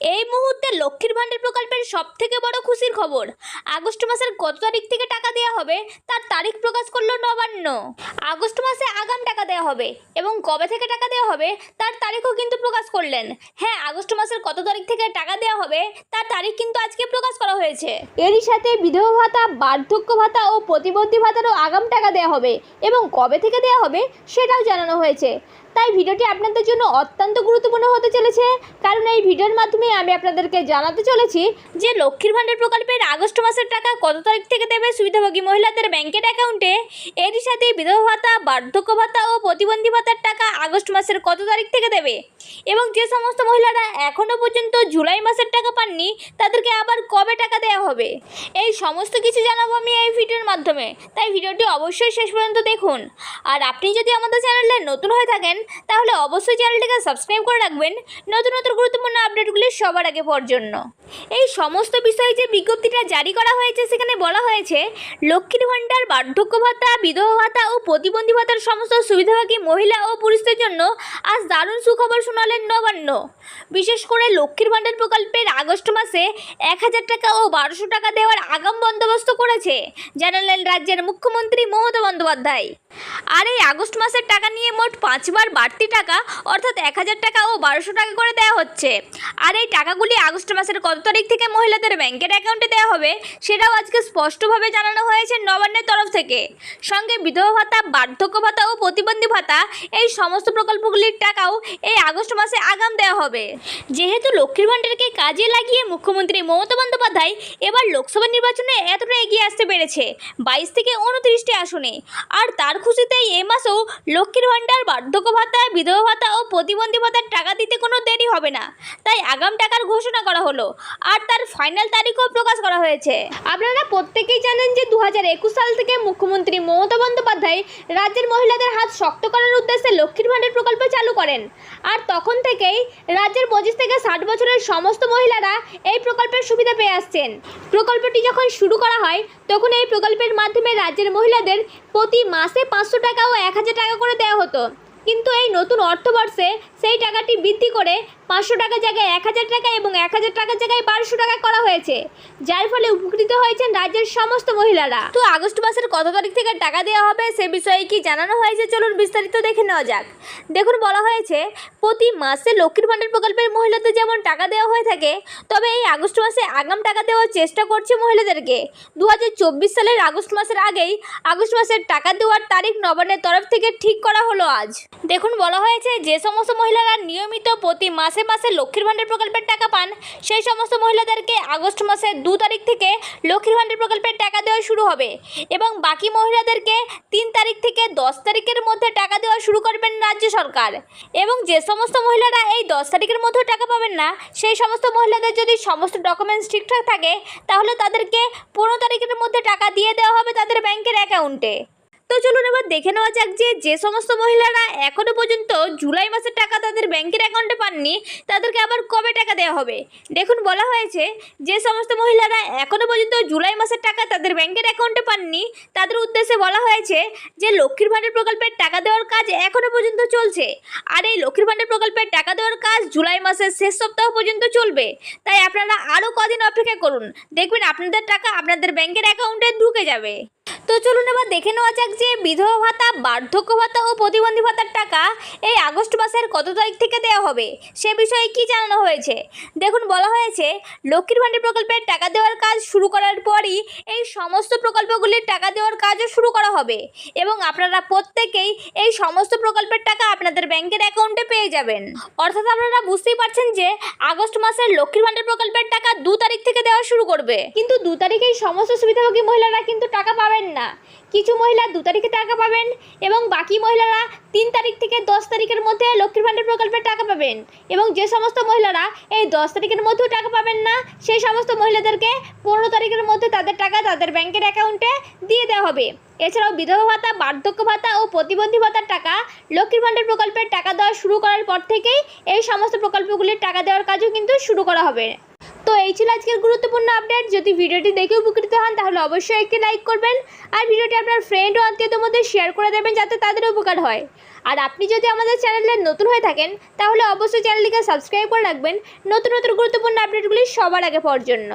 এই মুহূর্তে লক্ষ্মীর ভাণ্ডার প্রকল্পের সব থেকে বড় খুশির খবর। আগস্ট মাসের কত তারিখ থেকে টাকা দেওয়া হবে, তার তারিখ প্রকাশ করল নবান্ন। আগস্ট মাসে আগাম টাকা দেওয়া হবে এবং কবে থেকে টাকা দেওয়া হবে, তার তারিখও কিন্তু প্রকাশ করলেন। হ্যাঁ আগস্ট মাসের কত তারিখ থেকে টাকা দেওয়া হবে, তার তারিখ কিন্তু আজকে প্রকাশ করা হয়েছে। এরই সাথে বিধবা ভাতা, বার্ধক্য ভাতা ও প্রতিবন্ধী ভাতারও আগাম টাকা দেওয়া হবে এবং কবে থেকে দেওয়া হবে, সেটাও জানানো হয়েছে। তাই ভিডিওটি আপনাদের জন্য অত্যন্ত গুরুত্বপূর্ণ হতে চলেছে। কারণ এই ভিডিওর মাধ্যমে আমি আপনাদেরকে জানাতে চলেছি যে লক্ষ্মীর ভাণ্ডার প্রকল্পের আগস্ট মাসের টাকা কত তারিখ থেকে দেবে সুবিধাভোগী মহিলাদের ব্যাংকের অ্যাকাউন্টে? এরই সাথে বিধবা ভাতা, বার্ধক্য ভাতা ও প্রতিবন্ধী ভাতার টাকা আগস্ট মাসের কত তারিখ থেকে দেবে? এবং যে সমস্ত মহিলারা এখনও পর্যন্ত জুলাই মাসের টাকা পাননি, তাদেরকে আবার কবে টাকা দেওয়া হবে? এই সমস্ত কিছু জানাব আমি এই ভিডিওর মাধ্যমে। তাই ভিডিওটি অবশ্যই শেষ পর্যন্ত দেখুন। আর আপনি যদি আমাদের চ্যানেলে নতুন হয়ে থাকেন তাহলে অবশ্যই চ্যানেলটিকে সাবস্ক্রাইব করে রাখবেন। নতুন নতুন গুরুত্বপূর্ণ আপডেটগুলি সবার আগে পর জন্য। এই সমস্ত বিষয়ে যে বিজ্ঞপ্তিটা জারি করা হয়েছে, সেখানে বলা হয়েছে, লক্ষ্মীর ভাণ্ডার, বার্ধক্য ভাতা, বিধবা ভাতা ও প্রতিবন্ধী ভাতার সমস্ত সুবিধাভোগী মহিলা ও পুরুষদের জন্য আজ দারুণ সুখবর শোনালেন নবান্ন। বিশেষ করে লক্ষ্মীর ভাণ্ডার প্রকল্পের আগস্ট মাসে এক হাজার টাকা ও বারোশো টাকা দেওয়ার আগাম বন্দোবস্ত করেছে জানালেন রাজ্যের মুখ্যমন্ত্রী মমতা বন্দ্যোপাধ্যায়। আর এই আগস্ট মাসের টাকা নিয়ে মোট পাঁচবার বাড়তি টাকা, অর্থাৎ এক হাজার টাকা ও বারোশো টাকা করে দেওয়া হচ্ছে। আর এই টাকাগুলি আগস্ট মাসের কত তারিখ থেকে মহিলাদের ব্যাংকের অ্যাকাউন্টে দেওয়া হবে, সেটাও আজকে স্পষ্টভাবে জানানো হয়েছে নবান্নের তরফ থেকে। সঙ্গে বিধবা ভাতা, বার্ধক্য ভাতা ও প্রতিবন্ধী ভাতা, এই সমস্ত প্রকল্পগুলির টাকাও এই আগস্ট মাসে আগাম দেওয়া হবে। যেহেতু লক্ষ্মীর ভাণ্ডারকে কাজে লাগিয়ে মুখ্যমন্ত্রী মমতা বন্দ্যোপাধ্যায় এবার লোকসভা নির্বাচনে এতটা এগিয়ে আসতে পেরেছে। বাইশ থেকে উনত্রিশটি আসনে। আর তার খুশিতেই এ মাসেও লক্ষ্মীর ভাণ্ডার, বার্ধক্য ভাতা, বিধবা ভাতা ও প্রতিবন্ধী ভাতার টাকা দিতে কোনো দেরি হবে না। তাই আগাম টাকার ঘোষণা করা হলো আর তার ফাইনাল তারিখও প্রকাশ করা হয়েছে। আপনারা প্রত্যেকেই জানেন যে দু হাজার একুশ সাল থেকে মুখ্যমন্ত্রী মমতা বন্দ্যোপাধ্যায় রাজ্যের মহিলাদের হাত শক্ত করার উদ্দেশ্যে লক্ষ্মীর ভাণ্ডার প্রকল্প চালু করেন। আর তখন থেকেই রাজ্যের পঁচিশ থেকে ষাট বছরের সমস্ত মহিলারা এই প্রকল্পের সুবিধা পেয়ে আসছেন। প্রকল্পটি যখন শুরু করা হয়, তখন এই প্রকল্পের মাধ্যমে রাজ্যের মহিলাদের প্রতি মাসে পাঁচশো টাকা ও এক হাজার টাকা করে দেওয়া হতো। কিন্তু এই নতুন অর্থবর্ষে সেই টাকাটি বৃদ্ধি করে পাঁচশো টাকার জায়গায় এক হাজার টাকা এবং এক হাজার টাকার জায়গায় বারোশো টাকা করা হয়েছে, যার ফলে উপকৃত হয়েছেন রাজ্যের সমস্ত মহিলারা। তো আগস্ট মাসের কত তারিখ থেকে টাকা দেওয়া হবে সে বিষয়ে কি জানানো হয়েছে? চলুন বিস্তারিত দেখে নেওয়া যাক। দেখুন, বলা হয়েছে, প্রতি মাসে লক্ষ্মীর ভাণ্ডার প্রকল্পের মহিলাদের যেমন টাকা দেওয়া হয়ে থাকে, তবে এই আগস্ট মাসে আগাম টাকা দেওয়ার চেষ্টা করছে মহিলাদেরকে। দু হাজার চব্বিশ সালের আগস্ট মাসের আগেই আগস্ট মাসের টাকা দেওয়ার তারিখ নবান্নের তরফ থেকে ঠিক করা হলো আজ। দেখুন, বলা হয়েছে যে সমস্ত মহিলারা নিয়মিত প্রতি মাসে মাসে লক্ষ্মীর ভাণ্ডার প্রকল্পের টাকা পান। সেই সমস্ত মহিলাদেরকে আগস্ট মাসের দু তারিখ থেকে লক্ষ্মীর ভাণ্ডার প্রকল্পের টাকা দেওয়া শুরু হবে এবং বাকি মহিলাদেরকে তিন তারিখ থেকে দশ তারিখের মধ্যে টাকা দেওয়া শুরু করবেন রাজ্য সরকার। এবং যে সমস্ত মহিলারা এই দশ তারিখের মধ্যেও টাকা পাবেন না, সেই সমস্ত মহিলাদের যদি সমস্ত ডকুমেন্টস ঠিকঠাক থাকে, তাহলে তাদেরকে পনেরো তারিখের মধ্যে টাকা দিয়ে দেওয়া হবে তাদের ব্যাংকের অ্যাকাউন্টে। তো চলুন এবার দেখে নেওয়া যাক যে যে সমস্ত মহিলারা এখনও পর্যন্ত জুলাই মাসের টাকা তাদের ব্যাংকের অ্যাকাউন্টে পাননি, তাদেরকে আবার কবে টাকা দেওয়া হবে? দেখুন, বলা হয়েছে যে, সমস্ত মহিলারা এখনও পর্যন্ত জুলাই মাসের টাকা তাদের ব্যাংকের অ্যাকাউন্টে পাননি, তাদের উদ্দেশ্যে বলা হয়েছে যে, লক্ষ্মীর ভাণ্ডার প্রকল্পের টাকা দেওয়ার কাজ এখনও পর্যন্ত চলছে। আর এই লক্ষ্মীর ভাণ্ডার প্রকল্পের টাকা দেওয়ার কাজ জুলাই মাসের শেষ সপ্তাহ পর্যন্ত চলবে। তাই আপনারা আরও কদিন অপেক্ষা করুন। দেখবেন আপনাদের টাকা আপনাদের ব্যাংকের অ্যাকাউন্টে ঢুকে যাবে। তো চলুন এবার দেখে নেওয়া যাক যে বিধবা ভাতা, বার্ধক্য ভাতা ও প্রতিবন্ধী ভাতার টাকা এই আগস্ট মাসের কত তারিখ থেকে দেওয়া হবে? সে বিষয়ে কি জানানো হয়েছে? দেখুন, বলা হয়েছে, লক্ষ্মীর ভাণ্ডার প্রকল্পের টাকা দেওয়ার কাজ শুরু করার পরই এই সমস্ত প্রকল্পগুলির টাকা দেওয়ার কাজও শুরু করা হবে এবং আপনারা প্রত্যেকেই এই সমস্ত প্রকল্পের টাকা আপনাদের ব্যাংকের অ্যাকাউন্টে পেয়ে যাবেন। অর্থাৎ আপনারা বুঝতেই পারছেন যে আগস্ট মাসের লক্ষ্মীর ভাণ্ডার প্রকল্পের টাকা দু তারিখ থেকে দেওয়া শুরু করবে। কিন্তু দু তারিখেই সমস্ত সুবিধাভোগী মহিলারা কিন্তু টাকা পাবেন না। কিছু মহিলা দু তারিখে টাকা পাবেন এবং বাকি মহিলারা তিন তারিখ থেকে দশ তারিখের মধ্যে লক্ষ্মীর ভাণ্ডার প্রকল্পের টাকা পাবেন এবং যে সমস্ত মহিলারা এই দশ তারিখের মধ্যেও টাকা পাবেন না, সেই সমস্ত মহিলাদেরকে পনেরো তারিখের মধ্যে তাদের টাকা তাদের ব্যাংকের অ্যাকাউন্টে দিয়ে দেওয়া হবে। এছাড়াও বিধবা ভাতা, বার্ধক্য ভাতা ও প্রতিবন্ধী ভাতার টাকা লক্ষ্মীর ভাণ্ডার প্রকল্পের টাকা দেওয়া শুরু করার পর থেকেই এই সমস্ত প্রকল্পগুলির টাকা দেওয়ার কাজও কিন্তু শুরু করা হবে। তো এই ছিল আজকের গুরুত্বপূর্ণ আপডেট যদি ভিডিওটি দেখে উপকৃত হন, তাহলে অবশ্যই একটি লাইক করবেন আর ভিডিওটি আপনার ফ্রেন্ড ও আত্মীয়দের মধ্যে শেয়ার করে দেবেন যাতে তাদের উপকার হয়। আর আপনি যদি আমাদের চ্যানেলে নতুন হয়ে থাকেন, তাহলে অবশ্যই চ্যানেলটিকে সাবস্ক্রাইব করে রাখবেন। নতুন নতুন গুরুত্বপূর্ণ আপডেটগুলি সবার আগে পাওয়ার জন্য।